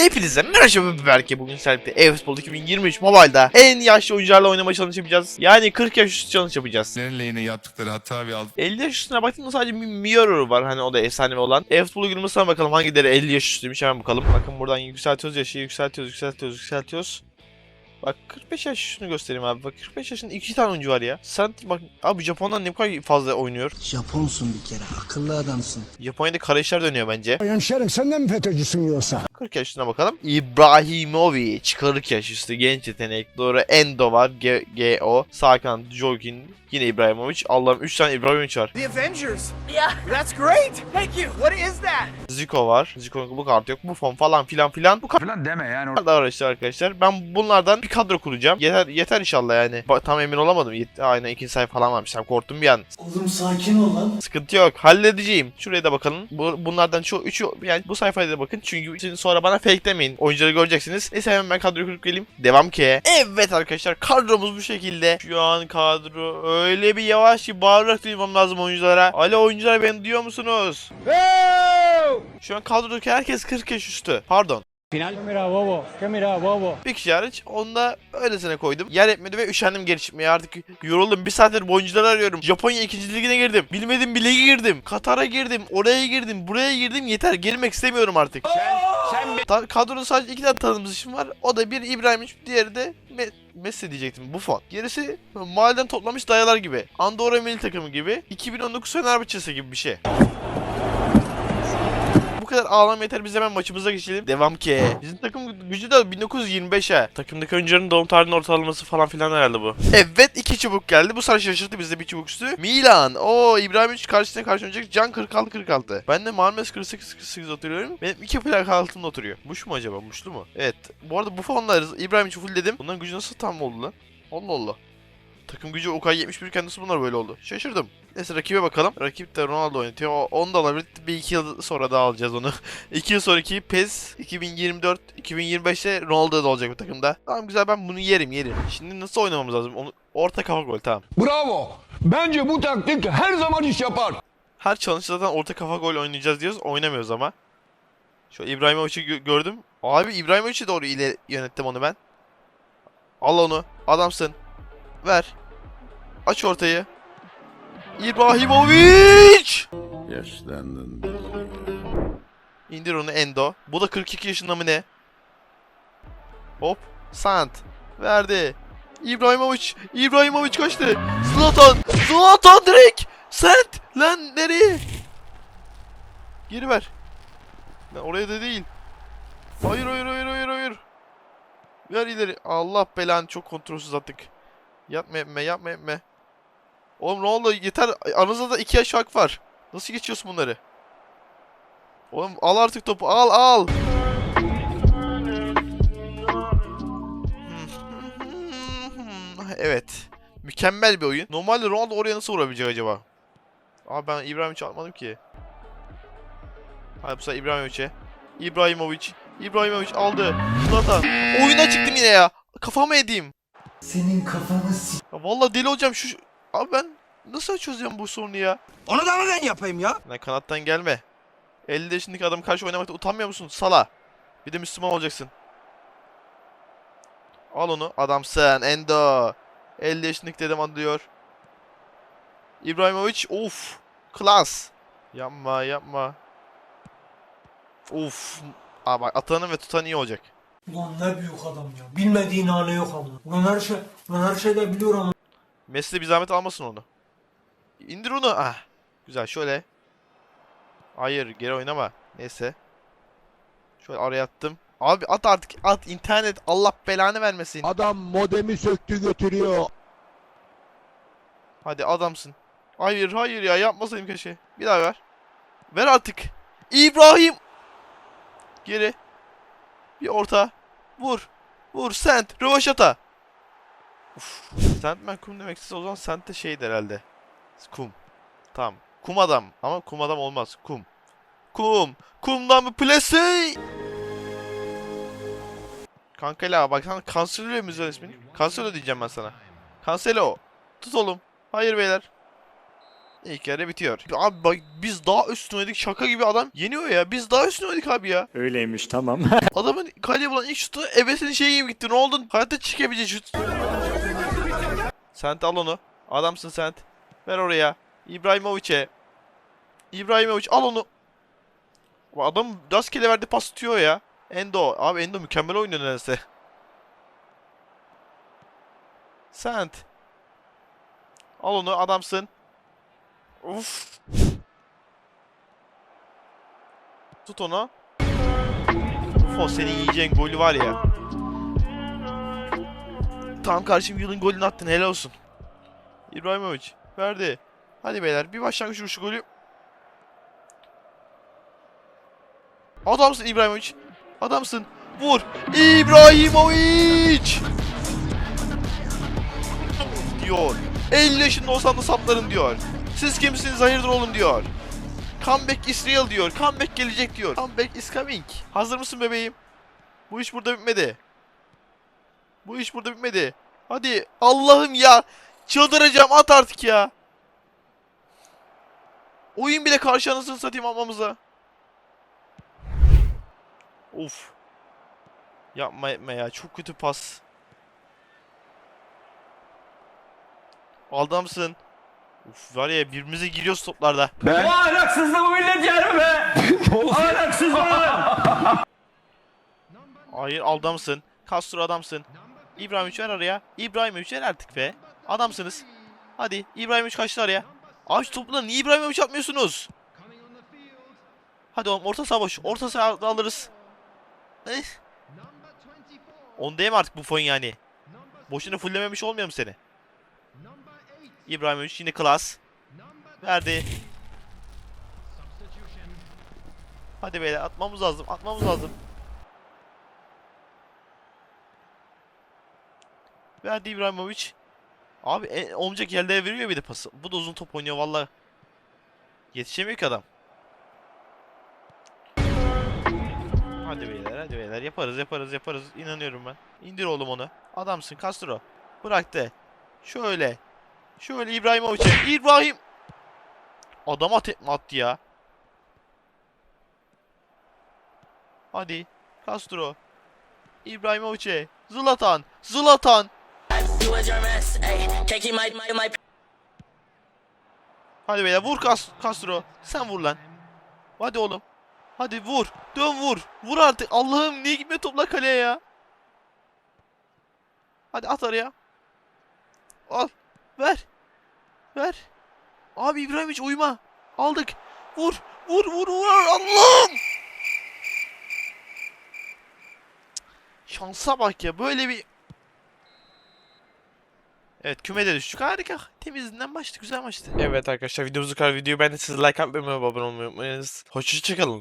Hepinize merhaba Berke bugün sizlerle e-futbol 2023 mobile'da en yaşlı oyuncularla oynama challenge yapacağız. Yani 40 yaş üstü challenge yapacağız. Nereye yine yaptıkları hata ve alt 50 yaş üstüne baktığımda sadece bir Miyoru var hani o da efsane olan. E-futbol uygulamasına bakalım hangileri 50 yaş üstüymüş hemen bakalım. Bakın buradan yükseltiyoruz yaşı yükseltiyoruz yükseltiyoruz yükseltiyoruz. Bak 45 yaş üstünü göstereyim abi. Bak 45 yaşında iki tane oyuncu var ya. Sen bak abi Japonlar ne kadar fazla oynuyor. Japonsun bir kere, akıllı adamsın. Japonya'da kara işler dönüyor bence. Hemşerim sen de mi FETÖ'cüsün yoksa? 40 yaş üstüne bakalım. İbrahimovic 40 yaş üstü genç yetenek. Doğru Endo var. G GO. Sakan, Jokin. Yine İbrahimovic. Allah'ım 3 tane İbrahimovic var. The Avengers. Yeah. That's great. Thank you. What is that? Zico var. Zico'nun bu kartı yok. Bu fon falan filan filan. Bu falan deme yani. kadar var işte arkadaşlar. Ben bunlardan bir kadro kuracağım. Yeter yeter inşallah yani. Ba- tam emin olamadım. Yet- Aynen ikinci sayfa falan varmış. Tam korktum bir an. Oğlum sakin ol lan. Sıkıntı yok. Halledeceğim. Şuraya da bakalım. Bu, bunlardan şu üçü yani bu sayfaya da bakın. Çünkü şimdi sonra bana fake demeyin. Oyuncuları göreceksiniz. Neyse hemen ben kadroyu kurup geleyim. Devam ki. Evet arkadaşlar kadromuz bu şekilde. Şu an kadro öyle bir yavaş ki bağırarak duymam lazım oyunculara. Alo oyuncular beni duyuyor musunuz? Şu an kadrodaki herkes 40 yaş üstü. Pardon. Mira bobo, que mira bobo. Bir kişi hariç onu da öylesine koydum. Yer etmedi ve üşendim geri çıkmaya artık yoruldum. Bir saattir bu oyuncuları arıyorum. Japonya 2. ligine girdim. Bilmedim bir lige girdim. Katar'a girdim. Oraya girdim. Buraya girdim. Yeter. Girmek istemiyorum artık. Ta- kadronun sadece iki tane tanıdığımız işim var. O da bir İbrahimovic, diğeri de Me- Messi diyecektim. Buffon. Gerisi mahalleden toplamış dayalar gibi. Andorra milli takımı gibi. 2019 Fenerbahçesi gibi bir şey. Kadar ağlama yeter biz hemen maçımıza geçelim. Devam ki. Bizim takım gücü de 1925 ha. Takımdaki oyuncuların doğum tarihinin ortalaması falan filan herhalde bu. Evet iki çubuk geldi. Bu sarı şaşırttı bizde bir çubuk üstü. Milan. O İbrahimovic karşısına karşı oynayacak. Can 46 46. Ben de Marmes 48 48 oturuyorum. Benim iki plak altında oturuyor. Muş mu acaba? Muşlu mu? Evet. Bu arada bu fonları İbrahimovic'i full dedim. Bunların gücü nasıl tam oldu lan? Allah Allah. Takım gücü Okay 71 iken nasıl bunlar böyle oldu? Şaşırdım. Neyse rakibe bakalım. Rakip de Ronaldo oynatıyor. O- Onu da alabilir. Bir iki yıl sonra daha alacağız onu. iki yıl sonraki PES 2024 2025'te Ronaldo da olacak bu takımda. Tamam güzel ben bunu yerim yerim. Şimdi nasıl oynamamız lazım? Onu orta kafa gol tamam. Bravo. Bence bu taktik her zaman iş yapar. Her challenge zaten orta kafa gol oynayacağız diyoruz. Oynamıyoruz ama. Şu İbrahimovic'i gö- gördüm. Abi İbrahimovic'e doğru ileri yönettim onu ben. Al onu. Adamsın. Ver. Aç ortayı. İbrahimovic! yaşlandın. İndir onu Endo. Bu da 42 yaşında mı ne? Hop. Sant. Verdi. İbrahimovic. İbrahimovic kaçtı. Zlatan. Zlatan direkt. Sant. Lan nereye? Geri ver. Lan oraya da değil. Hayır hayır hayır hayır hayır. Ver ileri. Allah belanı çok kontrolsüz attık. Yapma etme yapma etme. Oğlum ne oldu yeter. Aranızda da iki yaş fark var. Nasıl geçiyorsun bunları? Oğlum al artık topu al al. Evet. Mükemmel bir oyun. Normalde Ronaldo oraya nasıl vurabilecek acaba? Abi ben İbrahimovic'i atmadım ki. Hadi bu sefer İbrahimovic'e. İbrahimovic. İbrahimovic aldı. Zlatan. Oyuna çıktım yine ya. Kafama edeyim. Senin kafanı s***. Ya vallahi deli olacağım şu... Abi ben nasıl çözeceğim bu sorunu ya? Onu da mı ben yapayım ya? Lan kanattan gelme. 50 yaşındaki adam karşı oynamakta utanmıyor musun? Sala. Bir de Müslüman olacaksın. Al onu. Adamsın. Endo. 50 yaşındaki dedem anlıyor. İbrahimovic. Of. Klas. Yapma yapma. Of. Aa bak atanın ve tutan iyi olacak. Ulan ne büyük adam ya. Bilmediğin hali yok ama. Ulan her şey, ulan her şeyde biliyor ama. Messi de bir zahmet almasın onu. İndir onu. Ah. Güzel şöyle. Hayır geri oynama. Neyse. Şöyle araya attım. Abi at artık at internet Allah belanı vermesin. Adam modemi söktü götürüyor. Hadi adamsın. Hayır hayır ya yapmasaydım keşke. Bir daha ver. Ver artık. İbrahim. Geri. Bir orta. Vur. Vur sent. Rövaşata. Uf. Sentman kum demek siz o zaman sent de şeydi herhalde. Kum. Tamam. Kum adam. Ama kum adam olmaz. Kum. Kum. Kumdan bir plase. Kankala bak Cancelo mi güzel ismini? Cancelo diyeceğim ben sana. Cancelo. Tut oğlum. Hayır beyler. İlk yarı bitiyor. Abi bak biz daha üstün oynadık şaka gibi adam yeniyor ya. Biz daha üstün oynadık abi ya. Öyleymiş tamam. Adamın kaleye bulan ilk şutu ebesinin şeyi gibi gitti. Ne oldun? Hayatta çıkabilecek şut. Sent al onu. Adamsın Sent. Ver oraya. İbrahimovic'e. İbrahimovic al onu. Adam rastgele verdi pas tutuyor ya. Endo. Abi Endo mükemmel oynuyor nedense. Sent. Al onu adamsın. Uf. Tut onu. Uf o senin yiyeceğin golü var ya. Tam karşım yılın golünü attın helal olsun. İbrahimovic verdi. Hadi beyler bir başlangıç vuruşu golü. Adamsın İbrahimovic. Adamsın. Vur. İbrahimovic. diyor. 50 yaşında olsam da saplarım diyor. Siz kimsiniz hayırdır oğlum diyor. Comeback Israel diyor. Comeback gelecek diyor. Comeback is coming. Hazır mısın bebeğim? Bu iş burada bitmedi. Bu iş burada bitmedi. Hadi Allah'ım ya. Çıldıracağım at artık ya. Oyun bile karşı anasını satayım atmamıza. Of. Yapma etme ya. Çok kötü pas. Adamsın. Uf var ya birbirimize giriyoruz toplarda. Bu ahlaksızlığı bu millet yer mi be? Ahlaksızlığı. Hayır adamsın. Castro adamsın. İbrahimovic ver araya. İbrahimovic ver artık be. Adamsınız. Hadi İbrahimovic kaçtı araya. Abi topla niye İbrahimovic atmıyorsunuz? Hadi oğlum orta saha boş. Orta saha alırız. Eh. Ondayım artık bu fon yani. Boşuna fulllememiş olmayalım seni. İbrahimovic yine klas. Verdi. Hadi beyler atmamız lazım. Atmamız lazım. Verdi İbrahimovic. Abi e, olmayacak yerlere veriyor bir de pası. Bu da uzun top oynuyor valla. Yetişemiyor ki adam. Hadi beyler hadi beyler yaparız yaparız yaparız inanıyorum ben. İndir oğlum onu. Adamsın Castro. Bıraktı. Şöyle. Şöyle İbrahimovic'e. İbrahim. Adama tekme attı ya. Hadi. Castro. İbrahimovic'e. Zlatan. Zlatan. You your mess, ayy. Can't keep my, my, my Hadi beyler vur Castro. Sen vur lan. Hadi oğlum. Hadi vur. Dön vur. Vur artık. Allah'ım niye gitmiyor topla kaleye ya? Hadi at araya. Al. Ver. Ver. Abi İbrahimovic uyuma. Aldık. Vur. Vur vur vur. Allah'ım. Şansa bak ya. Böyle bir Evet kümede düştük harika. Temizinden başladı güzel maçtı. Evet arkadaşlar videomuzu kadar videoyu ben de siz like atmayı ve abone olmayı unutmayınız. Hoşçakalın.